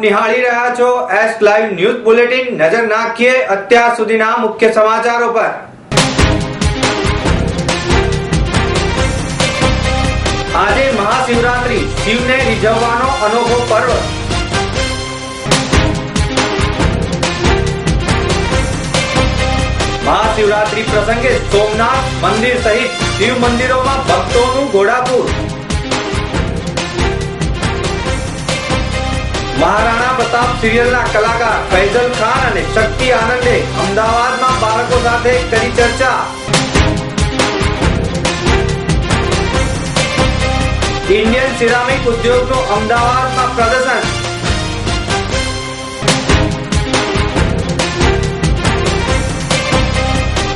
નિહાળી રહ્યા છો એસ લાઈવ ન્યૂઝ બુલેટિન નજર નાખીએ અત્યાર સુધીના મુખ્ય સમાચારો પર. આજે મહાશિવરાત્રી, શિવને રીઝવવાનો અનોખો પર્વ. મહાશિવરાત્રી પ્રસંગે સોમનાથ મંદિર સહિત શિવ મંદિરોમાં ભક્તોનું ઘોડાપુર. મહારાણા પ્રતાપ સિરિયલના કલાકાર ફૈઝલ ખાન અને શક્તિ આનંદે અમદાવાદમાં બાળકો સાથે કરી ચર્ચા. ઇન્ડિયન સિરામિક ઉદ્યોગનું અમદાવાદમાં પ્રદર્શન.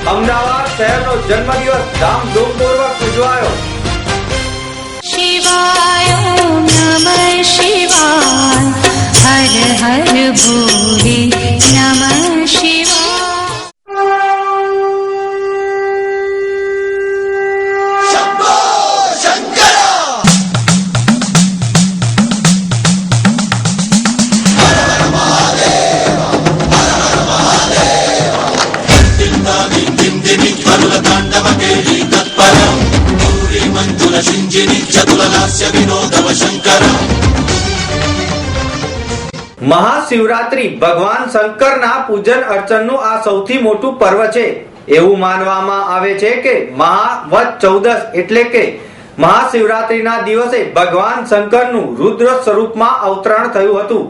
અમદાવાદ શહેરનો જન્મદિવસ ધામધૂમપૂર્વક ઉજવાયો. મહાશિવરાત્રી, ભગવાન શંકરના પૂજન આ સૌથી મોટું પર્વ છે. એવું માનવામાં આવે છે કે મહાવત ચૌદસ એટલે કે મહાશિવરાત્રીના દિવસે ભગવાન શંકરનું રુદ્ર સ્વરૂપમાં અવતરણ થયું હતું.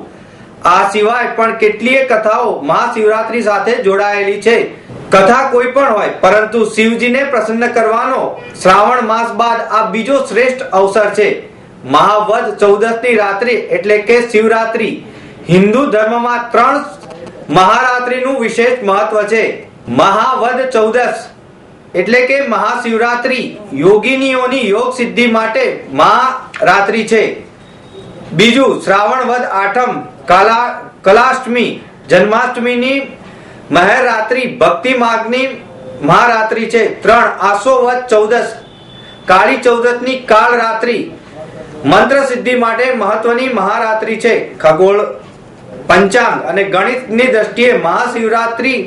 આ સિવાય પણ કેટલીય કથાઓ મહાશિવરાત્રી સાથે જોડાયેલી છે. કથા કોઈ પણ હોય, પરંતુ શિવજીને પ્રસન્ન કરવાનો શ્રાવણ માસ બાદ આ બીજો શ્રેષ્ઠ અવસર છે. મહાવદ ચૌદસની રાત્રિ એટલે કે શિવરાત્રિ. હિન્દુ ધર્મમાં ત્રણ મહારાત્રિનું વિશેષ મહત્વ છે. મહાવદ ચૌદસ એટલે કે મહાશિવરાત્રિ. યોગિનીઓની યોગ સિદ્ધિ માટે મહારાત્રિ છે. બીજું શ્રાવણ વદ આઠમ, કાલા કલાષ્ટમી, જન્માષ્ટમીની મહેરાત્રી ભક્તિ માર્ગની મહારાત્રિ છે. ત્રણ આસો વત ચૌદસ. કાળી ચૌદસની કાળ રાત્રિ મંત્ર સિદ્ધિ માટે મહત્વની મહારાત્રિ છે. ખગોળ પંચાંગ અને ગણિતની દ્રષ્ટિએ મહાશિવરાત્રી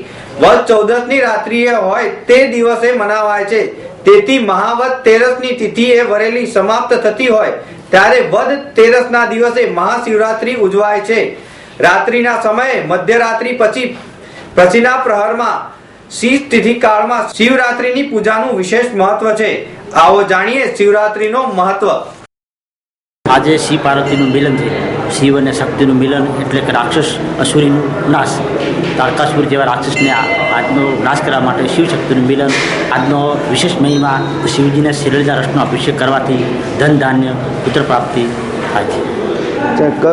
વધ ચૌદસની રાત્રિએ હોય તે દિવસે મનાવાય છે. તેથી મહાવદ તેરસની તિથિએ વરેલી સમાપ્ત થતી હોય ત્યારે વદ તેરસના દિવસે મહાશિવરાત્રી ઉજવાય છે. રાત્રિના સમયે મધ્યરાત્રિ પછી પછીના પ્રહરમાં શિવ તિથિ કાળમાં શિવરાત્રીની પૂજાનું વિશેષ મહત્વ છે. આવો જાણીએ શિવરાત્રીનો મહત્વ. આજે શિવ પાર્વતીનું મિલન છે. શિવ અને શક્તિનું મિલન એટલે કે રાક્ષસ અસુરીનું નાશ. તારકાસુર જેવા રાક્ષસને આજનો નાશ કરવા માટે શિવ શક્તિનું મિલન આજનો વિશેષ મહિમા શિવજીને શિરજા રસનો અભિષેક કરવાથી ધન, ધાન્ય, પુત્ર પ્રાપ્તિ થાય છે. चाहे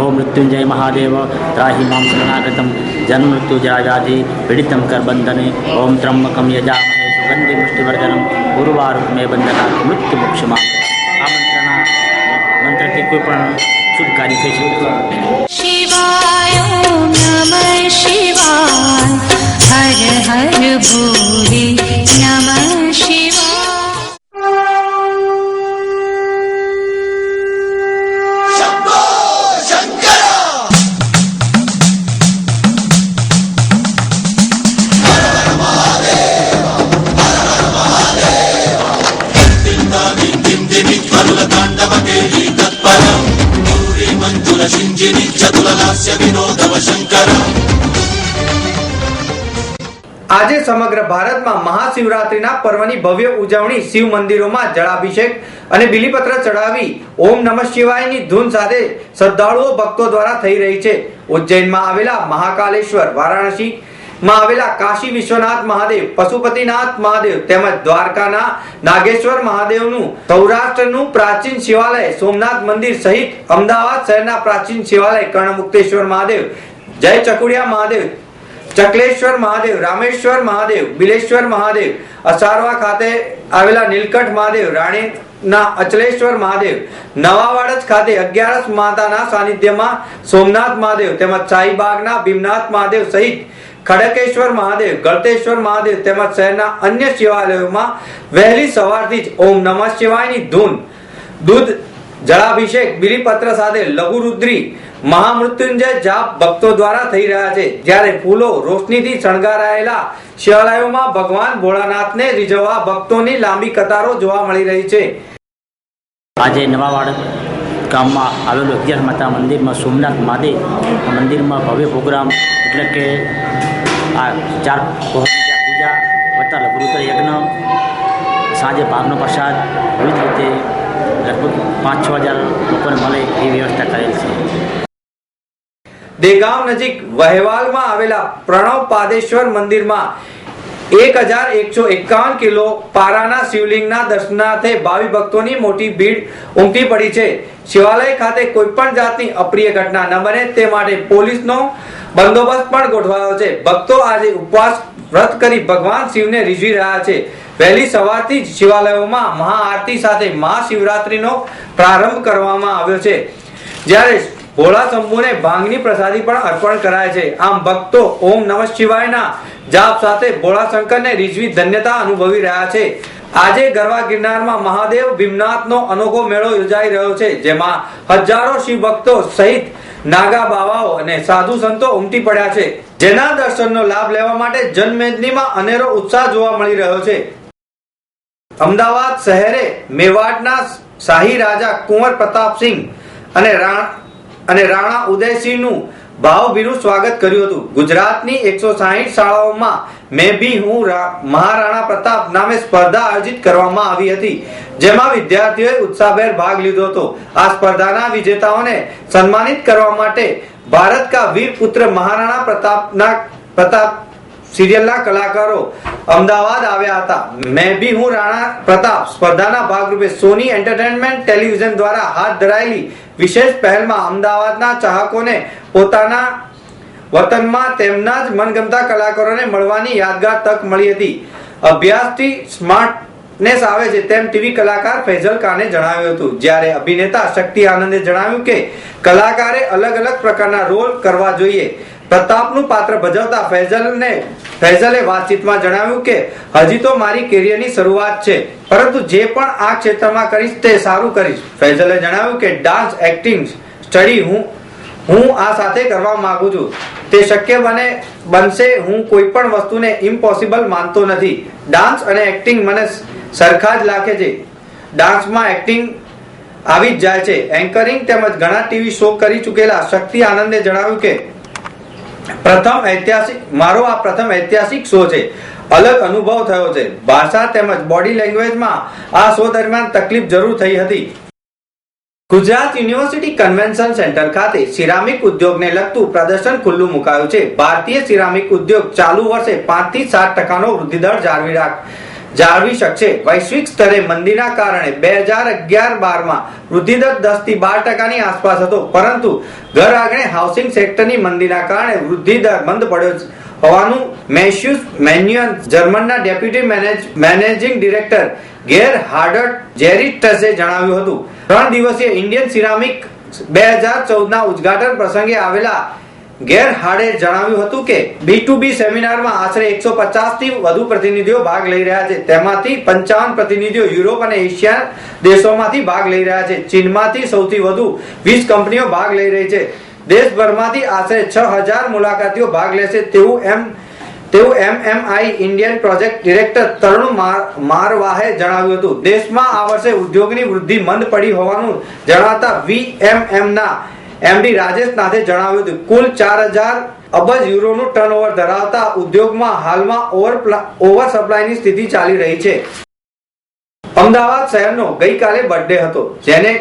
ओ मृत्युंजय महादेव त्राही माम शरणागतम। जन्म मृत्यु जराजाधि पीड़ित कर बंदने ओं त्रमक यजा सुगंधि मुष्टिवर्धनम गुरुवार में बंधना मृत्यु मोक्ष आमंत्रणा मंत्र के कृपण शुभ कार्य शुरू शिवाय नम हर हर भूरी नम शिवाय। આજે સમગ્ર ભારતમાં મહાશિવરાત્રિના પર્વની ભવ્ય ઉજવણી શિવ મંદિરોમાં જળાભિષેક અને બિલીપત્ર ચડાવી ઓમ નમઃ શિવાયની ધૂન સાથે શ્રદ્ધાળુઓ ભક્તો દ્વારા થઈ રહી છે. ઉજ્જૈનમાં આવેલા મહાકાલેશ્વર, વારાણસી માં આવેલા કાશી વિશ્વનાથ મહાદેવ, પશુપતિનાથ મહાદેવ તેમજ દ્વારકાના નાગેશ્વર મહાદેવનું સૌરાષ્ટ્રનું પ્રાચીન શિવાલય, સોમનાથ મંદિર સહિત અમદાવાદ શહેરના પ્રાચીન શિવાલય, કર્ણમુક્તેશ્વર મહાદેવ, જય ચકુડિયા મહાદેવ, ચકલેશ્વર મહાદેવ, રામેશ્વર મહાદેવ, બિલેશ્વર મહાદેવ, અસારવા ખાતે આવેલા નીલકંઠ મહાદેવ, રાણીના અચલેશ્વર મહાદેવ, નવાવાડજ ખાતે અગિયારસ માતાના સાનિધ્યમાં સોમનાથ મહાદેવ તેમજ શાહીબાગના ભીમનાથ મહાદેવ સહિત ખડકેશ્વર મહાદેવ, ગળતેશ્વર મહાદેવ તેમજ શહેરના અન્ય શિવાલયોમાં વહેલી સવારથી જ ઓમ નમઃ શિવાયની ધૂન, દૂધ, જળાભિષેક, બિલીપત્ર સાથે લઘુરુદ્રી, મહામૃત્યુંજય જાપ ભક્તો દ્વારા થઈ રહ્યા છે. જ્યારે ફૂલો રોશનીથી શણગારાયેલા શિવાલયોમાં ભગવાન ભોળાનાથને રીઝવવા ભક્તોની લાંબી કતારો જોવા મળી રહી છે. આજે નવાવાડ ગામમાં આવેલું અગિયાર માતા મંદિરમાં સોમનાથ મહાદેવ મંદિરમાં ભવ્ય પ્રોગ્રામ, એટલે કે આ ચાર પૂજા, વત્તા લઘુરુદ્ર યજ્ઞ, સાંજે ભાગનો પ્રસાદ, વિવિધ રીતે લગભગ પાંચ છ હજાર લોકોને મળે એ વ્યવસ્થા કરેલ છે. દેગામ નજીક વહેવાલમાં આવેલા પ્રણવ પાદેશ્વર મંદિરમાં એક હજાર એકસો એકાવન કિલો પારાના શિવલિંગના દર્શનાર્થે ભાવિ ભક્તોની મોટી ભીડ ઉમટી પડી છે. શિવાલય ખાતે કોઈ પણ જાતની અપ્રિય ઘટના ન બને તે માટે પોલીસનો બંદોબસ્ત પણ ગોઠવાયો છે. ભક્તો આજે ઉપવાસ વ્રત કરી ભગવાન શિવને રીઝવી રહ્યા છે. વહેલી સવારથી જ શિવાલયોમાં મહાઆરતી સાથે મહાશિવરાત્રીનો પ્રારંભ કરવામાં આવ્યો છે. જ્યારે ભોળા શંભુને ભાંગની પ્રસાદી પણ અર્પણ કરાય છે. આમ ભક્તો ઓમ નમઃ શિવાયના જાપ સાથે ભોળા શંકરને રીઝવી ધન્યતા અનુભવી રહ્યા છે. આજે ગરવા ગિરનારમાં મહાદેવ ભીમનાથનો અનોખો મેળો યોજાઈ રહ્યો છે, જેમાં હજારો શિવ ભક્તો સહિત નાગા બાવાઓ અને સાધુ સંતો ઉમટી પડ્યા છે. જેના દર્શનનો લાભ લેવા માટે જનમેદનીમાં અનેરો ઉત્સાહ જોવા મળી રહ્યો છે. અમદાવાદ શહેરે મેવાડના શાહી રાજા કુંવર પ્રતાપસિંહ અને રાણા અને રાણા ઉદયસિંહનું ભાવભીરું સ્વાગત કર્યું હતું. ગુજરાતની એકસો સાહીઠ શાળાઓમાં મેં બી હું મહારાણા પ્રતાપ નામે સ્પર્ધા આયોજિત કરવામાં આવી હતી, જેમાં વિદ્યાર્થીઓએ ઉત્સાહભેર ભાગ લીધો હતો. આ સ્પર્ધાના વિજેતાઓને સન્માનિત કરવા માટે ભારત કા વીર પુત્ર મહારાણા પ્રતાપના, પ્રતાપ સિરિયલના કલાકારો અમદાવાદ આવ્યા હતા. મેં બી હું રાણા પ્રતાપ સ્પર્ધાના ભાગરૂપે સોની એન્ટરટેનમેન્ટ ટેલિવિઝન દ્વારા હાથ ધરાયેલી વિશેષ પહેલમાં અમદાવાદના ચાહકોને પોતાના વતનમાં તેમના જ મનગમતા કલાકારોને મળવાની યાદગાર તક મળી હતી. અભ્યાસથી સ્માર્ટનેસ આવે છે તેમ ટીવી કલાકાર ફૈઝલ ખાને જણાવ્યું હતું. જ્યારે અભિનેતા શક્તિ આનંદે જણાવ્યું કે કલાકારે અલગ અલગ પ્રકારના રોલ કરવા જોઈએ. પ્રતાપનું પાત્ર ભજવતા ફૈઝલને ફૈઝલે વાતચીતમાં જણાવ્યું કે, હજી તો મારી કેરિયરની શરૂઆત છે, પરંતુ જે પણ આ ક્ષેત્રમાં કરીશ તે સારું કરીશ. ફૈઝલે જણાવ્યું કે, ડાન્સ, એક્ટિંગ, સ્ટડી હું હું આ સાથે કરવા માંગુ છું. તે શક્ય બને બનશે હું કોઈ પણ વસ્તુને ઇમ્પોસિબલ માનતો નથી. ડાન્સ અને એક્ટિંગ મને સરખા જ લાગે છે. ડાન્સમાં એક્ટિંગ આવી જ જાય છે. એન્કરિંગ તેમજ ઘણા ટીવી શો કરી ચૂકેલા. શક્તિ આનંદે જણાવ્યું કે પ્રથમ ઐતિહાસિક, મારો આ પ્રથમ ઐતિહાસિક શો છે. અલગ અનુભવ થયો છે. ભાષા તેમજ બોડી લેંગ્વેજમાં આ શો દરમિયાન તકલીફ જરૂર થઈ હતી. ગુજરાત યુનિવર્સિટી કન્વેન્શન સેન્ટર ખાતે સિરામિક ઉદ્યોગને લગતું પ્રદર્શન ખુલ્લું મુકાયું છે. ભારતીય સિરામિક ઉદ્યોગ ચાલુ વર્ષે પાંચથી સાત ટકાનો વૃદ્ધિ દર જાળવી રાખ જાળવી શકશે વૈશ્વિક સ્તરે મંદીના કારણે બે હજાર અગિયાર બારમાં વૃદ્ધિ દર દસથી બાર ટકાની આસપાસ હતો પરંતુ ઘર આંગણે હાઉસિંગ સેક્ટરની મંદીના કારણે વૃદ્ધિદર બંધ પડ્યો. હોવાનું મેશ્યુસ મેન્યુઅન જર્મનના ડેપ્યુટી મેનેજ, મેનેજિંગ ડિરેક્ટર ગેર હાર્ડર્ટ જેરિટસે જણાવ્યું હતું ત્રણ દિવસીય ઇન્ડિયન સિરામિક બે હજાર ચૌદના ઉદ્ઘાટન પ્રસંગે આવેલા ગેર હાડે જણાવ્યું હતું કે બી ટુ બી સેમિનારમાં આશરે એકસો થી વધુ પ્રતિનિધિઓ ભાગ લઈ રહ્યા છે. તેમાંથી પંચાવન પ્રતિનિધિઓ યુરોપ અને એશિયા દેશોમાંથી ભાગ લઈ રહ્યા છે. ચીનમાંથી સૌથી વધુ વીસ કંપનીઓ ભાગ લઈ રહી છે. દેશભરમાંથી આશરે છ હજાર મુલાકાતીઓ ભાગ લેશે તેવું એમ તેવું MMI Indian project director Tarun માર- મારવાહે જણાવ્યું હતું. દેશમાં આ વર્ષે ઉદ્યોગની વૃદ્ધિ મંદ પડી હોવાનું જણાવતા એમ ના એમડી રાજેશ નાથે જણાવ્યું હતું, કુલ ચાર હજાર અબજ યુરોનું ટર્નઓવર ધરાવતા ઉદ્યોગમાં હાલમાં ઓવર ઓવર સપ્લાયની સ્થિતિ ચાલી રહી છે. અમદાવાદ શહેરનો ગઈકાલે બર્થડે હતો, જેને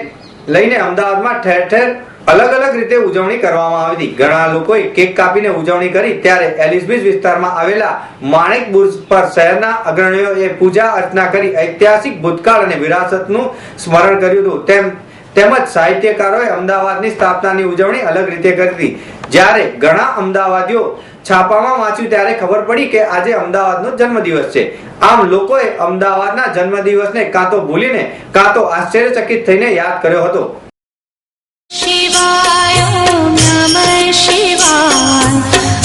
લઈને અમદાવાદમાં ઠેર ઠેર અલગ અલગ રીતે ઉજવણી કરવામાં આવી હતી. ઘણા લોકોએ કેક કાપીને ઉજવણી કરી, ત્યારે એલિઝબીસ વિસ્તારમાં આવેલા માણેક બુર્જ પર શહેરના અગ્રણીઓએ પૂજા અર્ચના કરી ઐતિહાસિક ભૂતકાળ અને વિરાસતનું સ્મરણ કર્યું હતું. તેમ તેમજ સાહિત્યકારોએ અમદાવાદની સ્થાપનાની ઉજવણી અલગ રીતે કરી. જ્યારે ઘણા અમદાવાદીઓ છાપામાં વાંચ્યું ત્યારે ખબર પડી કે આજે અમદાવાદનો જન્મદિવસ છે. આમ લોકોએ અમદાવાદના જન્મદિવસને કાં તો ભૂલીને, કાં તો આશ્ચર્યચકિત થઈને યાદ કર્યો હતો. શિવાય નમઃ શિવાય,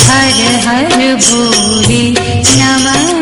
હર હર ભૂરી નમઃ.